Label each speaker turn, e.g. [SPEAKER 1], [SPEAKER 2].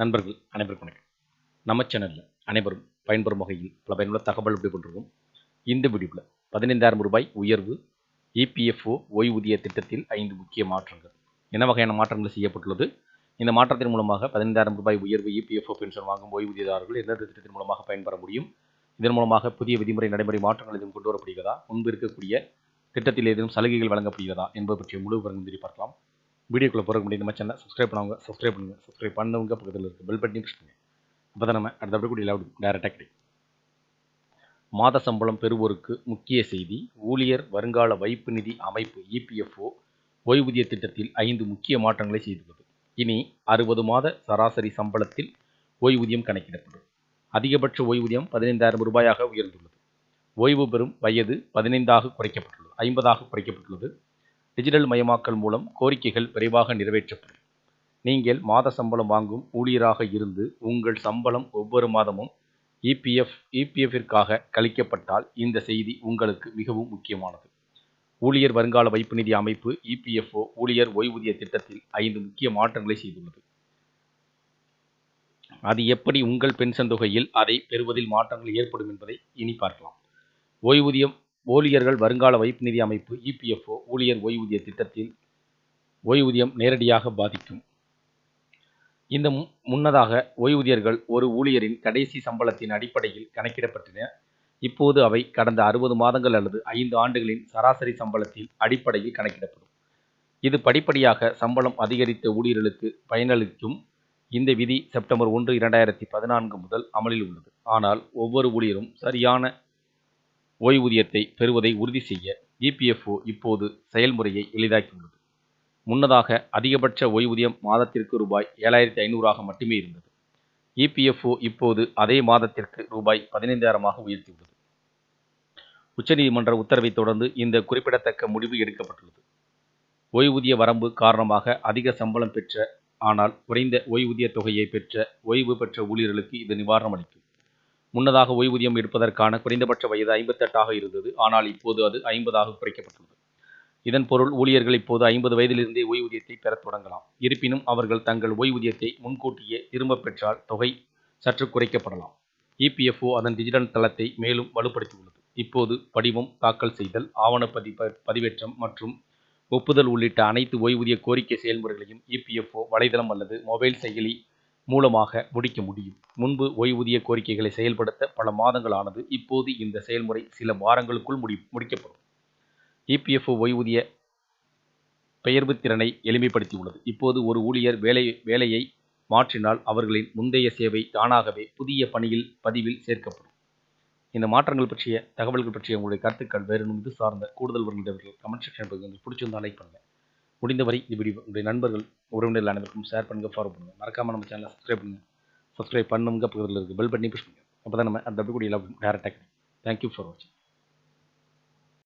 [SPEAKER 1] நண்பர்கள் அனைவருக்கும் வணக்கம். நம்ம சேனலில் அனைவரும் பயன்பெறும் வகையில் பல பயனுள்ள தகவல் எப்படி பண்ணுறோம் இந்த வீடியோவில் பதினைந்தாயிரம் ரூபாய் உயர்வு இபிஎஃப்ஓ ஓய்வூதிய திட்டத்தில் ஐந்து முக்கிய மாற்றங்கள். என்ன வகையான மாற்றங்கள் செய்யப்பட்டுள்ளது? இந்த மாற்றத்தின் மூலமாக பதினைந்தாயிரம் ரூபாய் உயர்வு இபிஎஃப்ஓ பென்ஷன் வாங்கும் ஓய்வூதியதாரர்கள் எந்தெந்த திட்டத்தின் மூலமாக பயன்பெற முடியும்? இதன் மூலமாக புதிய விதிமுறை நடைமுறை மாற்றங்கள் எதுவும் கொண்டு வரப்படுகிறதா? முன்பு இருக்கக்கூடிய திட்டத்தில் ஏதேனும் சலுகைகள் வழங்கப்படுகிறதா என்பது பற்றிய முழு விவரங்கள் பார்க்கலாம். வீடியோக்குள்ளே போகிற முடியும் நம்ம சேனல் சப்ஸ்கிரைப் பண்ணவங்க சப்ஸ்கிரைப் பண்ணுங்கள் சப்ஸ்கிரைப் பண்ணவங்க பக்கத்தில் இருக்க பெல் பட்டனையும் ப்ரெஸ் அப்போ தான் நம்ம அடுத்த கூட லவுட் டேரெக்டாக கிடைக்கும் மாத சம்பளம் பெறுவோருக்கு முக்கிய செய்தி ஊழியர் வருங்கால வைப்பு நிதி அமைப்பு இபிஎஃப்ஓ ஓய்வூதிய திட்டத்தில் ஐந்து முக்கிய மாற்றங்களை செய்துள்ளது. இனி அறுபது மாத சராசரி சம்பளத்தில் ஓய்வூதியம் கணக்கிடப்படும். அதிகபட்ச ஓய்வூதியம் பதினைந்தாயிரம் ரூபாயாக உயர்ந்துள்ளது. ஓய்வு பெறும் வயது பதினைந்தாக குறைக்கப்பட்டுள்ளது. ஐம்பதாக குறைக்கப்பட்டுள்ளது. டிஜிட்டல் மயமாக்கல் மூலம் கோரிக்கைகள் விரைவாக நிறைவேற்றப்படும். நீங்கள் மாத சம்பளம் வாங்கும் ஊழியராக இருந்து உங்கள் சம்பளம் ஒவ்வொரு மாதமும் இபிஎஃப் இபிஎஃபிற்காக கழிக்கப்பட்டால் இந்த செய்தி உங்களுக்கு மிகவும் முக்கியமானது. ஊழியர் வருங்கால வைப்பு நிதி அமைப்பு இபிஎஃப்ஓ ஊழியர் ஓய்வூதிய திட்டத்தில் ஐந்து முக்கிய மாற்றங்களை செய்துள்ளது. அது எப்படி உங்கள் பென்ஷன் தொகையில் அதை பெறுவதில் மாற்றங்கள் ஏற்படும் என்பதை இனி பார்க்கலாம். ஓய்வூதியம் ஊழியர்கள் வருங்கால வைப்பு நிதி அமைப்பு இபிஎஃப்ஓ ஊழியர் ஓய்வூதிய திட்டத்தில் ஓய்வூதியம் நேரடியாக பாதிக்கும். இந்த முன்னதாக ஓய்வூதியர்கள் ஒரு ஊழியரின் கடைசி சம்பளத்தின் அடிப்படையில் கணக்கிடப்பட்டன. இப்போது அவை கடந்த அறுபது மாதங்கள் அல்லது ஐந்து ஆண்டுகளின் சராசரி சம்பளத்தில் அடிப்படையில் கணக்கிடப்படும். இது படிப்படியாக சம்பளம் அதிகரித்த ஊழியர்களுக்கு பயனளிக்கும். இந்த விதி செப்டம்பர் ஒன்று இரண்டாயிரத்தி பதினான்கு முதல் அமலில் உள்ளது. ஆனால் ஒவ்வொரு ஊழியரும் சரியான ஓய்வூதியத்தை பெறுவதை உறுதி செய்ய இபிஎஃப்ஓ இப்போது செயல்முறையை எளிதாக்கியுள்ளது. முன்னதாக அதிகபட்ச ஓய்வூதியம் மாதத்திற்கு ரூபாய் ஏழாயிரத்தி ஐநூறாக மட்டுமே இருந்தது. இபிஎஃப்ஓ இப்போது அதே மாதத்திற்கு ரூபாய் பதினைந்தாயிரமாக உயர்த்தியுள்ளது. உச்சநீதிமன்ற உத்தரவை தொடர்ந்து இந்த குறிப்பிடத்தக்க முடிவு எடுக்கப்பட்டுள்ளது. ஓய்வூதிய வரம்பு காரணமாக அதிக சம்பளம் பெற்ற ஆனால் குறைந்த ஓய்வூதிய தொகையை பெற்ற ஓய்வு பெற்ற ஊழியர்களுக்கு இது நிவாரணம் அளிக்கும். முன்னதாக ஓய்வூதியம் எடுப்பதற்கான குறைந்தபட்ச வயது ஐம்பத்தெட்டாக இருந்தது. ஆனால் இப்போது அது ஐம்பதாக குறைக்கப்பட்டுள்ளது. இதன் பொருள் ஊழியர்கள் இப்போது ஐம்பது வயதிலிருந்தே ஓய்வூதியத்தை பெறத் தொடங்கலாம். இருப்பினும் அவர்கள் தங்கள் ஓய்வூதியத்தை முன்கூட்டியே திரும்பப் பெற்றால் தொகை சற்று குறைக்கப்படலாம். இபிஎஃப்ஓ அதன் டிஜிட்டல் தளத்தை மேலும் வலுப்படுத்தியுள்ளது. இப்போது படிவம் தாக்கல் செய்தல் ஆவணப்பதி பதிவேற்றம் மற்றும் ஒப்புதல் உள்ளிட்ட அனைத்து ஓய்வூதிய கோரிக்கை செயல்முறைகளையும் இபிஎஃப்ஓ வலைதளம் அல்லது மொபைல் செயலி மூலமாக முடிக்க முடியும். முன்பு ஓய்வூதிய கோரிக்கைகளை செயல்படுத்த பல மாதங்கள் ஆனது இப்போது இந்த செயல்முறை சில வாரங்களுக்குள் முடி முடிக்கப்படும். இபிஎஃப்ஓ ஓய்வூதிய பெயர்வு திறனை எளிமைப்படுத்தியுள்ளது. இப்போது ஒரு ஊழியர் வேலை வேலையை மாற்றினால் அவர்களின் முந்தைய சேவை தானாகவே புதிய பணியில் பதிவில் சேர்க்கப்படும். இந்த மாற்றங்கள் பற்றிய தகவல்கள் பற்றிய உங்களுடைய கருத்துக்கள் வேறு இது சார்ந்த கூடுதல் வருகின்றவர்கள் கமெண்ட் செக்ஷன் பகுதியில் பிடிச்சிருந்தால் லைக் பண்ணுங்கள் முடிந்தவரை இந்த வீடியோ உங்களுடைய நண்பர்கள் உறவினர்கள் அனைவருக்கும் ஷேர் பண்ணுங்கள் ஃபாலோ பண்ணுங்கள் மறக்காமல் நம்ம சேனலை சப்ஸ்கிரைப் பண்ணுங்கள் சப்ஸ்கிரைப் பண்ணுங்க பக்கத்தில் இருக்குது பெல் பண்ணி புஷ் பண்ணுங்கள் அப்போ தான் நம்ம அந்த அப்படி கூட எல்லாம் டேரெக்டாக கிடைக்கும். தேங்க்யூ ஃபார் வாட்சிங்